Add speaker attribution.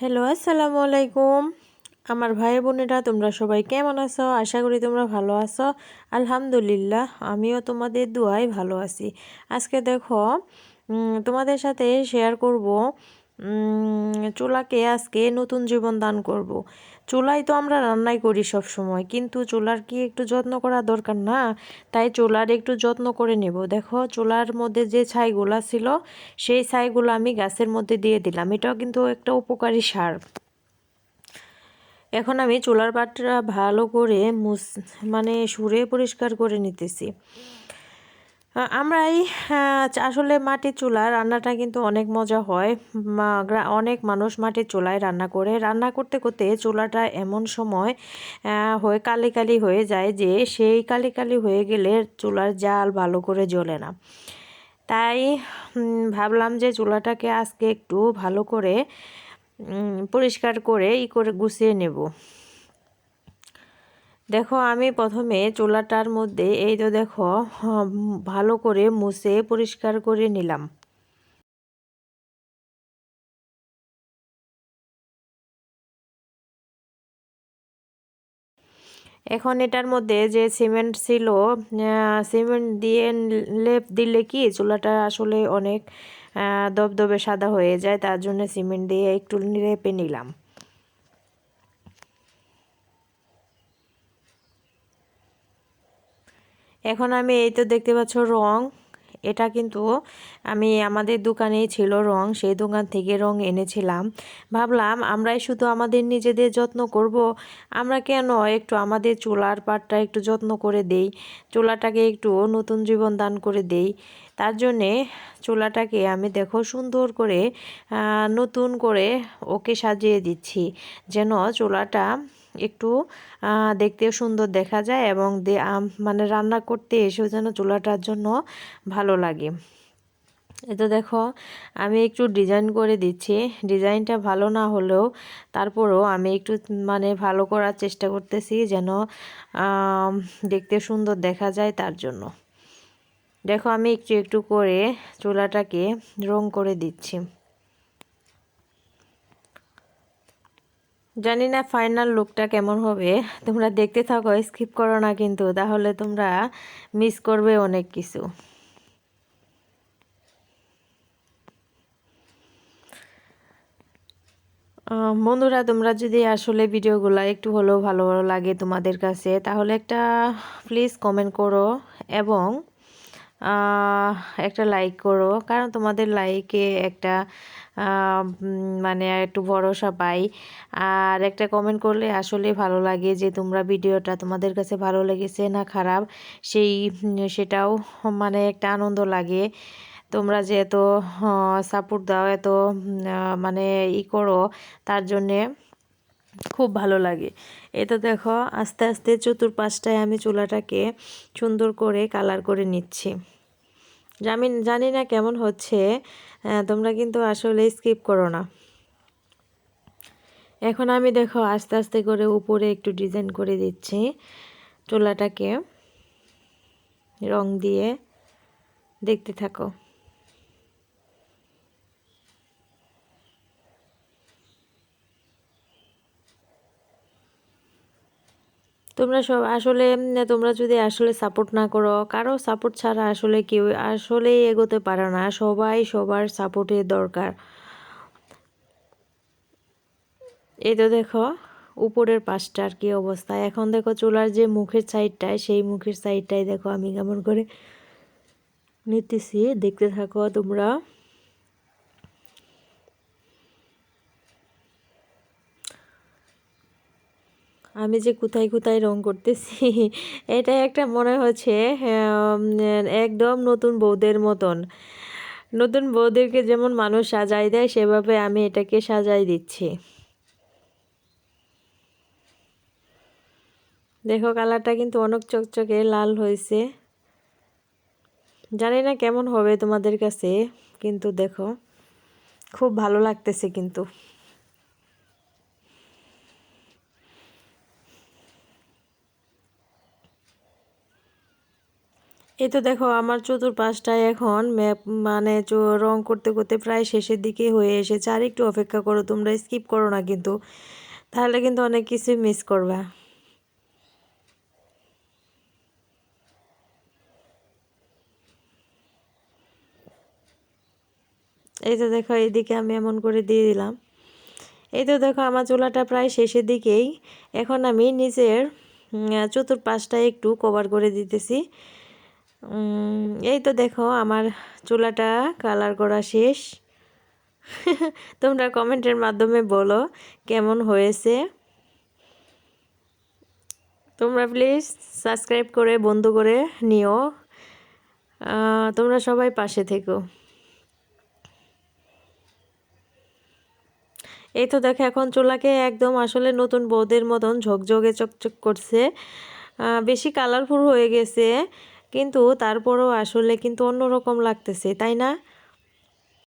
Speaker 1: Hello, আসসালামু আলাইকুম। আমার ভাই বোনেরা, তোমরা সবাই কেমন আছো? আশা করি তোমরা ভালো আছো। আলহামদুলিল্লাহ, আমিও তোমাদের দুয়াই ভালো আছি। আজকে দেখো তোমাদের সাথে শেয়ার করব চুলাকে আজকে নতুন জীবন দান করব। চুলাই তো আমরা রান্নাই করি সব সময় কিন্তু চুলার কি একটু যত্ন করা দরকার না? তাই চুলার একটু যত্ন করে নেব। দেখো, চুলার মধ্যে যে ছাইগুলা ছিল, সেই ছাইগুলো আমি গাছের মধ্যে দিয়ে দিলাম। এটাও কিন্তু একটা উপকারী সার। এখন আমি চুলার পাটটা ভালো করে মুস মানে সুরে পরিষ্কার করে নিতেছি। আ- আমরা আসলে মাটির চুলা রান্নাটা কিন্তু অনেক মজা হয়। অনেক মানুষ মাটির চুলায় রান্না করে। রান্না করতে করতে চুলাটা এমন সময় হয়ে কালি কালি হয়ে যায় যে সেই কালি কালি হয়ে গেলে চুলার জাল ভালো করে জ্বলে না। তাই ভাবলাম যে চুলাটাকে আজকে একটু ভালো করে পরিষ্কার করে ই করে গুছিয়ে নেব। দেখো, আমি প্রথমে চুলাটার মধ্যে এই তো দেখো ভালো করে মুছে পরিষ্কার করে নিলাম। এখন এটার মধ্যে যে সিমেন্ট ছিল সিমেন্ট দিয়ে লেপ দিলে কি চুলাটা আসলে অনেক দবদবে সাদা হয়ে যায়, তার জন্য সিমেন্ট দিয়ে একটু লেপে নিলাম। এখন আমি এই তো দেখতে পাচ্ছ রং। এটা কিন্তু আমি আমাদের দোকানেই ছিল রং, সেই দোকান থেকে রং এনেছিলাম। ভাবলাম, আমরাই শুধু আমাদের নিজেদের যত্ন করব। আমরা কেন একটু আমাদের চুলার পাটটা একটু যত্ন করে দেই, চুলাটাকে একটু নতুন জীবন দান করে দেই। তার জন্যে চুলাটাকে আমি দেখো সুন্দর করে নতুন করে ওকে সাজিয়ে দিচ্ছি, যেন চুলাটা একটু দেখতেও সুন্দর দেখা যায় এবং মানে রান্না করতে এসেও যেন চুলাটার জন্য ভালো লাগে। তো দেখো, আমি একটু ডিজাইন করে দিচ্ছি। ডিজাইনটা ভালো না হলেও তারপরেও আমি একটু মানে ভালো করার চেষ্টা করতেছি যেন দেখতে সুন্দর দেখা যায় তার জন্য। দেখো, আমি একটু একটু করে চুলাটাকে রং করে দিচ্ছি। জানি না ফাইনাল লুকটা কেমন হবে। তোমরা দেখতে থাকো স্কিপ করো না কিন্তু, তাহলে তোমরা মিস করবে অনেক কিছু। বন্ধুরা, তোমরা যদি আসলে ভিডিওগুলো একটু হলেও ভালো ভালো লাগে তোমাদের কাছে, তাহলে একটা প্লিজ কমেন্ট করো এবং একটা লাইক করো। কারণ তোমাদের লাইকে একটা মানে একটু ভরসা পাই। আর একটা কমেন্ট করলে আসলে ভালো লাগে যে তোমরা ভিডিওটা তোমাদের কাছে ভালো লেগেছে না খারাপ, সেই সেটাও মানে একটা আনন্দ লাগে। তোমরা যে এত সাপোর্ট দাও, এত মানে ই করো, তার জন্যে খুব ভালো লাগে। এটা দেখো, আস্তে আস্তে চতুর্পাশটায় আমি চুলাটাকে সুন্দর করে কালার করে নিচ্ছি। জানি জানি না কেমন হচ্ছে তোমরা কিন্তু আসলে স্কিপ করো না। এখন আমি দেখো, আস্তে আস্তে করে উপরে একটু ডিজাইন করে দিচ্ছি চুলাটাকে। রং দিয়ে দেখতে থাকো। তোমরা সব, আসলে তোমরা যদি আসলে সাপোর্ট না করো, কারও সাপোর্ট ছাড়া আসলে কেউ আসলেই এগোতে পারে না। সবাই সবার সাপোর্টের দরকার। এই তো দেখো, উপরের পাশটার কি অবস্থা। এখন দেখো চুলার যে মুখের সাইডটায় সেই মুখের সাইডটায় দেখো আমি কেমন করে নিতেছি। দেখতে থাকো তোমরা। আমি যে কোথায় কোথায় রং করতেছি এটা একটা মনে হচ্ছে একদম নতুন বৌদের মতন। নতুন বউদেরকে যেমন মানুষ সাজাই দেয়, সেভাবে আমি এটাকে সাজাই দিচ্ছি। দেখো কালারটা কিন্তু অনেক চকচকে, লাল হয়েছে। জানি না কেমন হবে তোমাদের কাছে, কিন্তু দেখো, খুব ভালো লাগতেছে কিন্তু। এই তো দেখো, আমার চতুর্পাশটায় এখন ম্যাপ মানে রং করতে করতে প্রায় শেষের দিকে হয়ে এসেছে। আর একটু অপেক্ষা করো, তোমরা স্কিপ করো না কিন্তু। তাহলে কিন্তু অনেক কিছু মিস করবা। এই তো দেখো, এইদিকে আমি এমন করে দিয়ে দিলাম। এই তো দেখো, আমার চুলাটা প্রায় শেষের দিকেই। এখন আমি নিজের চতুর্পাশটা একটু কভার করে দিতেছি। এই তো দেখো আমার চুলাটা, কালার করা শেষ। তোমরা কমেন্টের মাধ্যমে বলো কেমন হয়েছে। তোমরা প্লিজ সাবস্ক্রাইব করে, বন্ধু করে নিও। তোমরা সবাই পাশে থেকো। এই তো দেখো এখন চুলাকে একদম আসলে নতুন বৌদের মতন ঝকঝকে চকচক করছে। বেশি কালারফুল হয়ে গেছে। কিন্তু তারপরও আসলে কিন্তু অন্যরকম লাগতেছে তাই না?